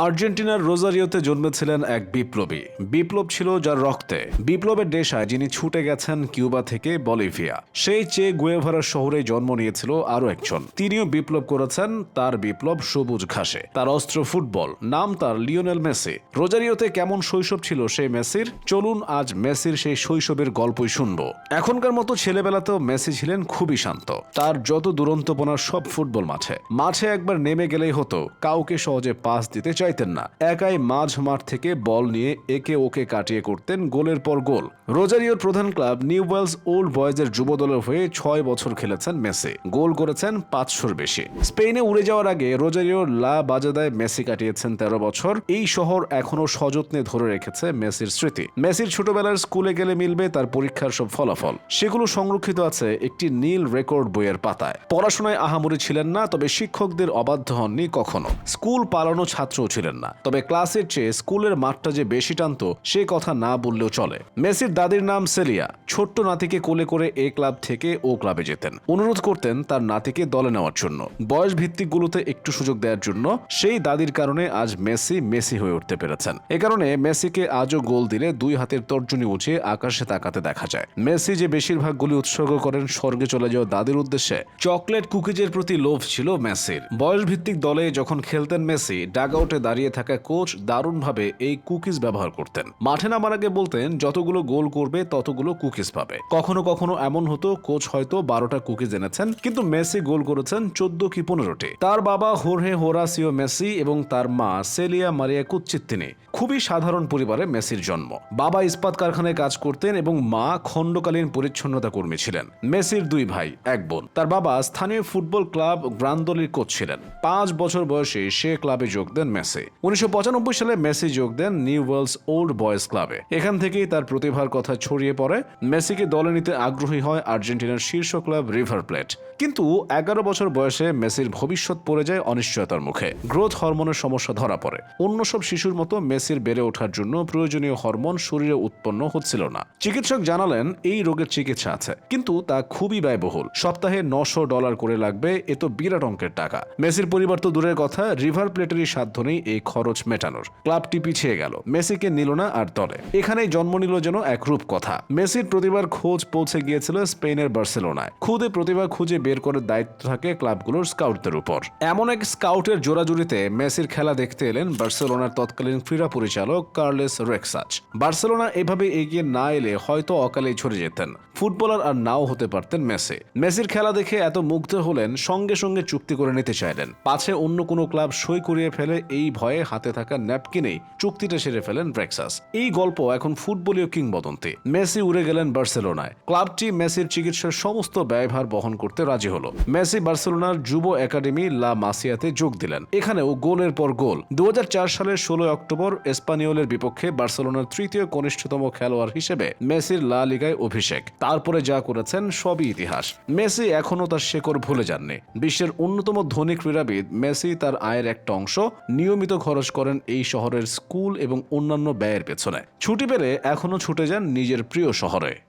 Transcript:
আর্জেন্টিনার রোজারিওতে জন্মেছিলেন এক বিপ্লবী। বিপ্লব ছিল যার রক্তে। বিপ্লবের দেশায় যিনি ছুটে গেছেন কিউবা থেকে বলিভিয়া। সেই চে গুয়েভারা শহরে জন্ম নিয়েছিল আরও একজন। তিনিও বিপ্লব করেছেন, তার বিপ্লব সবুজ ঘাসে। তার অস্ত্র ফুটবল, নাম তার লিওনেল মেসি। রোজারিওতে কেমন শৈশব ছিল সেই মেসির? চলুন আজ মেসির সেই শৈশবের গল্পই শুনব। এখনকার মতো ছেলেবেলাতেও মেসি ছিলেন খুবই শান্ত। তার যত দুরন্তপনা সব ফুটবল মাঠে। মাঠে একবার নেমে গেলেই হতো, কাউকে সহজে পাস দিতে চাইতেন না। একাই মাঝ মাঠ থেকে বল নিয়ে একে ওকে কাটিয়ে করতেন গোলের পর গোল। রোজারিওর প্রধান ক্লাব নিউ ওয়েলস ওল্ড বয়েজের যুব দলের হয়ে ছয় বছর খেলেছেন মেসি। গোল করেছেন পাঁচশোর বেশি। স্পেনে উড়ে যাওয়ার আগে রোজারিওর লা বাজাদায় মেসি কাটিয়েছেন তেরো বছর। এই শহর এখনও সযত্নে ধরে রেখেছে মেসির স্মৃতি। মেসির ছোটবেলার স্কুলে গেলে মিলবে তার পরীক্ষার সব ফলাফল। সেগুলো সংরক্ষিত আছে একটি নীল রেকর্ড বইয়ের পাতায়। পড়াশোনায় আহামরি ছিলেন না, তবে শিক্ষকদের অবাধ্য হননি কখনো। স্কুল পালানো ছাত্রও ছিলেন না। তবে ক্লাসের চেয়ে স্কুলের মাঠটা যে বেশি টানত, সে কথা না বললেও চলে। মেসির দাদির নাম সেলিয়া। ছোট্ট নাতিকে কোলে করে এ ক্লাব থেকে ও ক্লাবে যেতেন। অনুরোধ করতেন তার নাতিকে দলে নেওয়ার জন্য। বয়স ভিত্তিকগুলোতে একটু সুযোগ দেওয়ার জন্য সেই দাদির কারণে আজ মেসি মেসি হয়ে উঠতে পেরেছেন। এ কারণে মেসিকে আজও গোল দিলে দুই হাতের তর্জনী উঁচিয়ে আকাশে তাকাতে দেখা যায়। মেসি যে বেশিরভাগ গুলি উৎসর্গ করেন স্বর্গে চলে যাওয়া দাদির উদ্দেশ্যে, চকলেট কুকিজের প্রতি লোভ ছিল মেসির। বয়স ভিত্তিক দলে যখন খেলতেন মেসি, ডাগ আউটে দাঁড়িয়ে থাকা কোচ দারুণভাবে এই কুকিজ ব্যবহার করতেন। মাঠে নামার আগে বলতেন, যতগুলো গোল করবে, ততগুলো কুকিজ পাবে। কখনো কখনো এমন হতো, কোচ হয়তো বারোটা কুকিজ এনেছেন, কিন্তু মেসি গোল করেছেন চোদ্দ কি পনেরোটি। তার বাবা হোরহে হোরাসিও মেসি এবং তার মা সেলিয়া মারিয়া কুচ্চিত্তিনি খুবই সাধারণ পরিবারে মেসির জন্ম। বাবা ইস্পাত কারখানায় কাজ করতেন এবং মা খণ্ডকালীন পরিচ্ছন্নতা কর্মী ছিলেন। মেসির দুই ভাই, এক বোন। তার বাবা স্থানীয় ফুটবল ক্লাব গ্রান্দলির কোচ ছিলেন। পাঁচ বছর বয়সে সে ক্লাবে যোগ দেন মেসি। উনিশশো পঁচানব্বই সালে মেসি যোগ দেন নিউ ওয়েলস ওল্ড বয়েজ ক্লাবে। এখান থেকেই তার প্রতিভার কথা ছড়িয়ে পড়ে। মেসিকে দলে নিতে আগ্রহী হয় আর্জেন্টিনার শীর্ষ ক্লাব রিভার প্লেট। কিন্তু এগারো বছর বয়সে মেসির ভবিষ্যৎ পড়ে যায় অনিশ্চয়তার মুখে। গ্রোথ হরমোনের সমস্যা ধরা পড়ে। অন্য সব শিশুর মতো মেসির বেড়ে ওঠার জন্য প্রয়োজনীয় হরমোন শরীরে উৎপন্ন হচ্ছিল না। চিকিৎসক জানালেন, এই রোগের চিকিৎসা আছে, কিন্তু তা খুবই ব্যয়বহুল। সপ্তাহে নশো ডলার করে লাগবে, এ তো বিরাট অঙ্কের টাকা। মেসির পরিবার তো দূরের কথা, রিভার প্লেটেরই সাধ্য নেই এই খরচ মেটানোর। ক্লাবটি পিছিয়ে গেল। মেসিকে নিল না আর দলে। এখানেই জন্ম নিল যেন এক রূপ কথা মেসির প্রতিভার খোঁজ পৌঁছে গিয়েছিল স্পেনের বার্সেলোনায়। খুদে প্রতিভা খুঁজে বের করার দায়িত্ব থাকে ক্লাবগুলোর স্কাউটদের উপর। এমন এক স্কাউটের জোড়াজুড়িতে মেসির খেলা দেখতে এলেন বার্সেলোনার তৎকালীন ক্রীড়া পরিচালক কার্লেস রেক্সাচ। বার্সেলোনা এভাবে এগিয়ে না এলে হয়তো অকালেই ছড়ে যেতেন। ফুটবলার আর নাও হতে পারতেন মেসি। মেসির খেলা দেখে এত মুগ্ধ হলেন, সঙ্গে সঙ্গে চুক্তি করে নিতে চাইলেন। পাছে অন্য কোনো ক্লাব সই করিয়ে ফেলে এই ভয়ে হাতে থাকা ন্যাপকিনেই চুক্তিটা সেরে ফেলেন ব্রেক্সাস। এই গল্প এখন ফুটবলীয় কিংবদন্তি। মেসি উড়ে গেলেন বার্সেলোনায়। ক্লাবটি মেসির চিকিৎসার সমস্ত ব্যয়ভার বহন করতে রাজি হলো। মেসি বার্সেলোনার যুব একাডেমি লা মাসিয়াতে যোগ দিলেন। এখানেও গোলের পর গোল। দু হাজার চার সালের ষোলোই অক্টোবর এসপানিওলের বিপক্ষে বার্সেলোনার তৃতীয় কনিষ্ঠতম খেলোয়াড় হিসেবে মেসির লা লিগায় অভিষেক। তারপরে যা করেছেন সবই ইতিহাস। মেসি এখনও তার শেকড় ভুলে যাননি। বিশ্বের অন্যতম ধনী ক্রীড়াবিদ মেসি তার আয়ের একটা অংশ নিয়মিত খরচ করেন এই শহরের স্কুল এবং অন্যান্য ব্যয়ের পেছনে। ছুটি পেলে এখনও ছুটে যান নিজের প্রিয় শহরে।